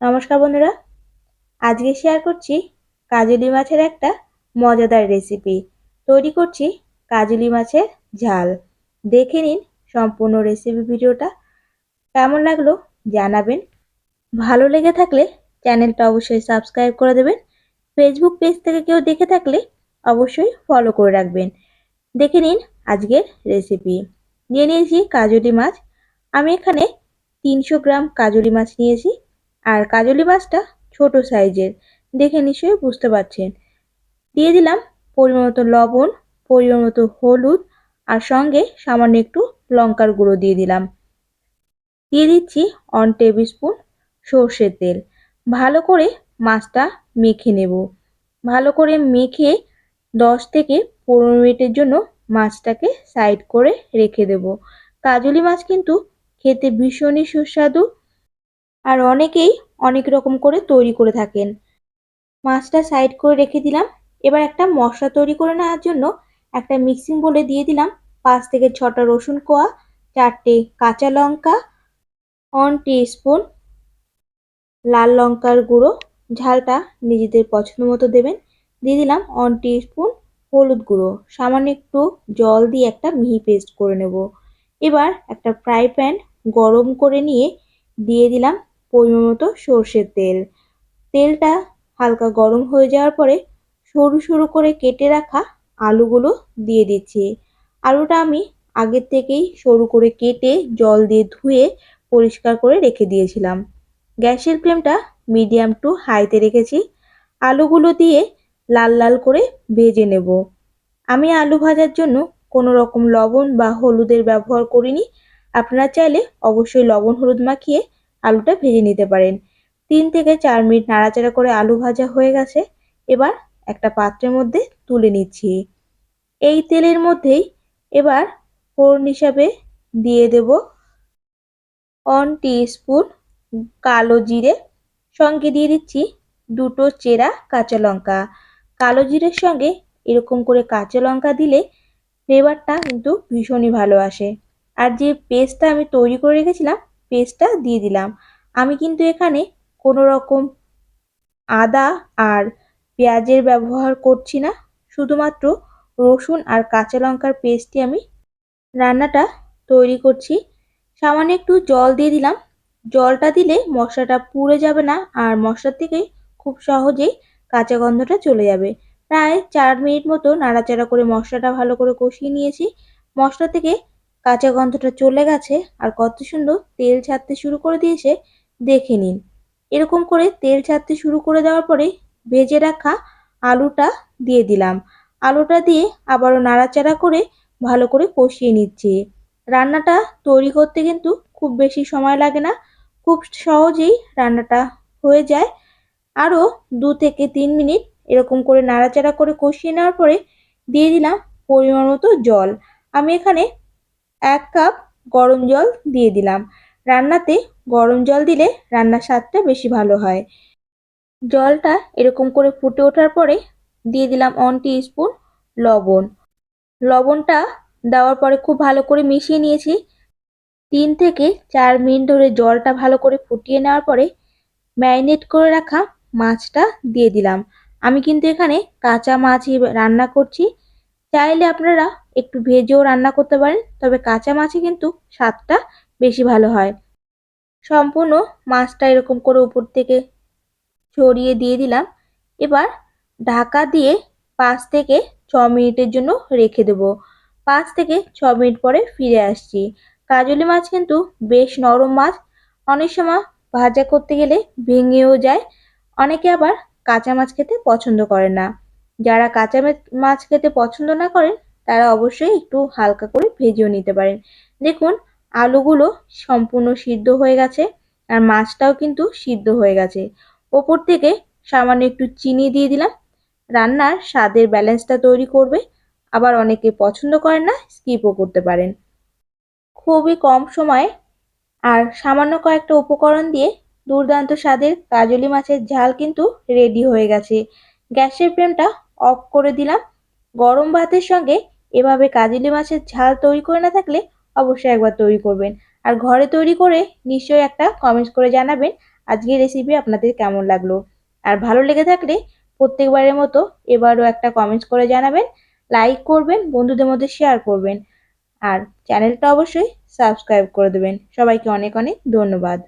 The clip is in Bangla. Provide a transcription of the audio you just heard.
নমস্কার বন্ধুরা। আজকে শেয়ার করছি কাজলি মাছের একটা মজাদার রেসিপি তৈরি করছি কাজলি মাছের ঝাল। দেখে নিন সম্পূর্ণ রেসিপি ভিডিওটা। কেমন লাগল জানাবেন। ভালো লেগে থাকলে চ্যানেলটা অবশ্যই সাবস্ক্রাইব করে দেবেন। ফেসবুক পেজ থেকে কেউ দেখে থাকলে অবশ্যই ফলো করে রাখবেন। দেখে নিন আজকের রেসিপি নিয়ে নিয়েছি কাজলি মাছ। আমি এখানে তিনশো গ্রাম কাজলি মাছ নিয়েছি। আর কাজলি মাছটা ছোট সাইজের। দেখে নিশ্চয়ই বুঝতে পারছেন। দিয়ে দিলাম পরিমাণ মতো লবণ, পরিমাণ মতো হলুদ আর সঙ্গে সামান্য একটু লঙ্কার গুঁড়ো দিয়ে দিলাম। দিয়ে দিচ্ছি ওয়ান টেবিল স্পুন সর্ষের তেল। ভালো করে মাছটা মেখে নেব। ভালো করে মেখে দশ থেকে পনেরো মিনিটের জন্য মাছটাকে সাইড করে রেখে দেব। কাজলি মাছ কিন্তু খেতে ভীষণই সুস্বাদু আর অনেকেই অনেক রকম করে তৈরি করে থাকেন। মাছটা সাইড করে রেখে দিলাম। এবার একটা মশলা তৈরি করে নেওয়ার জন্য একটা মিক্সিং বলে দিয়ে দিলাম পাঁচ থেকে ছটা রসুন কোয়া, চারটে কাঁচা লঙ্কা ওয়ান স্পুন লাল লঙ্কার গুঁড়ো। ঝালটা নিজেদের পছন্দ মতো দেবেন। দিয়ে দিলাম ওয়ান স্পুন হলুদ গুঁড়ো। সামান্য একটু জল দিয়ে একটা মিহি পেস্ট করে নেব। এবার একটা ফ্রাই প্যান গরম করে নিয়ে দিয়ে দিলাম পরিমাণ মতো সর্ষের তেল। তেলটা হালকা গরম হয়ে যাওয়ার পরে সরু সরু করে কেটে রাখা আলুগুলো দিয়ে দিচ্ছি। আলুটা আমি আগের থেকেই সরু করে কেটে জল দিয়ে ধুয়ে পরিষ্কার করে রেখে দিয়েছিলাম। গ্যাসের ফ্লেমটা মিডিয়াম টু হাইতে রেখেছি। আলুগুলো দিয়ে লাল লাল করে ভেজে নেব। আমি আলু ভাজার জন্য কোনো রকম লবণ বা হলুদের ব্যবহার করিনি। আপনারা চাইলে অবশ্যই লবণ হলুদ মাখিয়ে আলুটা ভেজে নিতে পারেন। তিন থেকে চার মিনিট নাড়াচাড়া করে আলু ভাজা হয়ে গেছে। এবার একটা পাত্রের মধ্যে তুলে নিচ্ছি। এই তেলের মধ্যেই এবার ফোড়ন হিসাবে দিয়ে দেব ওয়ান স্পুন কালো জিরে। সঙ্গে দিয়ে দিচ্ছি দুটো চেরা কাঁচা লঙ্কা। কালো জিরের সঙ্গে এরকম করে কাঁচা লঙ্কা দিলে ফ্লেভারটা কিন্তু ভীষণই ভালো আসে। আর যে পেস্টটা আমি তৈরি করে রেখেছিলাম পেস্টটা দিয়ে দিলাম। আমি কিন্তু এখানে কোনো রকম আদা আর পেঁয়াজের ব্যবহার করছি না। শুধুমাত্র রসুন আর কাঁচা লঙ্কার পেস্টই আমি রান্নাটা তৈরি করছি। সামান্য একটু জল দিয়ে দিলাম। জলটা দিলে মশলাটা পুড়ে যাবে না আর মশলার থেকে খুব সহজেই কাঁচা গন্ধটা চলে যাবে। প্রায় চার মিনিট মতো নাড়াচাড়া করে মশলাটা ভালো করে কষিয়ে নিয়েছি। মশলা থেকে কাঁচা গন্ধটা চলে গেছে আর কত সুন্দর তেল ছাড়তে শুরু করে দিয়েছে, দেখে নিন। এরকম করে তেল ছাড়তে শুরু করে দেওয়ার পরে ভেজে রাখা আলুটা দিয়ে দিলাম। আলুটা দিয়ে আবারও নাড়াচাড়া করে ভালো করে কষিয়ে নিচ্ছি। রান্নাটা তৈরি করতে কিন্তু খুব বেশি সময় লাগে না, খুব সহজেই রান্নাটা হয়ে যায়। আরও দু থেকে তিন মিনিট এরকম করে নাড়াচাড়া করে কষিয়ে নেওয়ার পরে দিয়ে দিলাম পরিমাণ মতো জল। আমি এখানে এক কাপ গরম জল দিয়ে দিলাম। রান্নাতে গরম জল দিলে রান্নার স্বাদটা বেশি ভালো হয়। জলটা এরকম করে ফুটে ওঠার পরে দিয়ে দিলাম ওয়ান স্পুন লবণ। লবণটা দেওয়ার পরে খুব ভালো করে মিশিয়ে নিয়েছি। তিন থেকে চার মিনিট ধরে জলটা ভালো করে ফুটিয়ে নেওয়ার পরে ম্যারিনেট করে রাখা মাছটা দিয়ে দিলাম। আমি কিন্তু এখানে কাঁচা মাছই রান্না করছি। চাইলে আপনারা একটু ভেজেও রান্না করতে পারেন, তবে কাঁচা মাছে কিন্তু স্বাদটা বেশি ভালো হয়। সম্পূর্ণ মাছটা এরকম করে উপর থেকে ছড়িয়ে দিয়ে দিলাম। এবার ঢাকা দিয়ে পাঁচ থেকে ছ মিনিটের জন্য রেখে দেব। পাঁচ থেকে ছ মিনিট পরে ফিরে আসছি। কাজলি মাছ কিন্তু বেশ নরম মাছ। অনেক সময় ভাজা করতে গেলে ভেঙেও যায়। অনেকে আবার কাঁচা মাছ খেতে পছন্দ করে না। যারা কাঁচা মাছ খেতে পছন্দ না করেন তারা অবশ্যই একটু হালকা করে ভেজেও নিতে পারেন। দেখুন, আলুগুলো সম্পূর্ণ সিদ্ধ হয়ে গেছে আর মাছটাও কিন্তু সিদ্ধ হয়ে গেছে। ওপর থেকে সামান্য একটু চিনি দিয়ে দিলাম। রান্নার স্বাদের ব্যালেন্সটা তৈরি করবে। আবার অনেকে পছন্দ করেন না, স্কিপও করতে পারেন। খুবই কম সময়ে আর সামান্য কয়েকটা উপকরণ দিয়ে দুর্দান্ত স্বাদের কাজলি মাছের ঝাল কিন্তু রেডি হয়ে গেছে। গ্যাসের ফ্লেমটা অফ করে দিলাম। গরম ভাতের সঙ্গে এভাবে কাজলি মাছের ঝাল তৈরি করে না থাকলে অবশ্যই একবার তৈরি করবেন। আর ঘরে তৈরি করে নিশ্চয়ই একটা কমেন্টস করে জানাবেন আজকের রেসিপি আপনাদের কেমন লাগল। আর ভালো লেগে থাকলে প্রত্যেকবারের মতো এবারও একটা কমেন্টস করে জানাবেন লাইক করবেন, বন্ধুদের মধ্যে শেয়ার করবেন। আর চ্যানেলটা অবশ্যই সাবস্ক্রাইব করে দেবেন। সবাইকে অনেক অনেক ধন্যবাদ।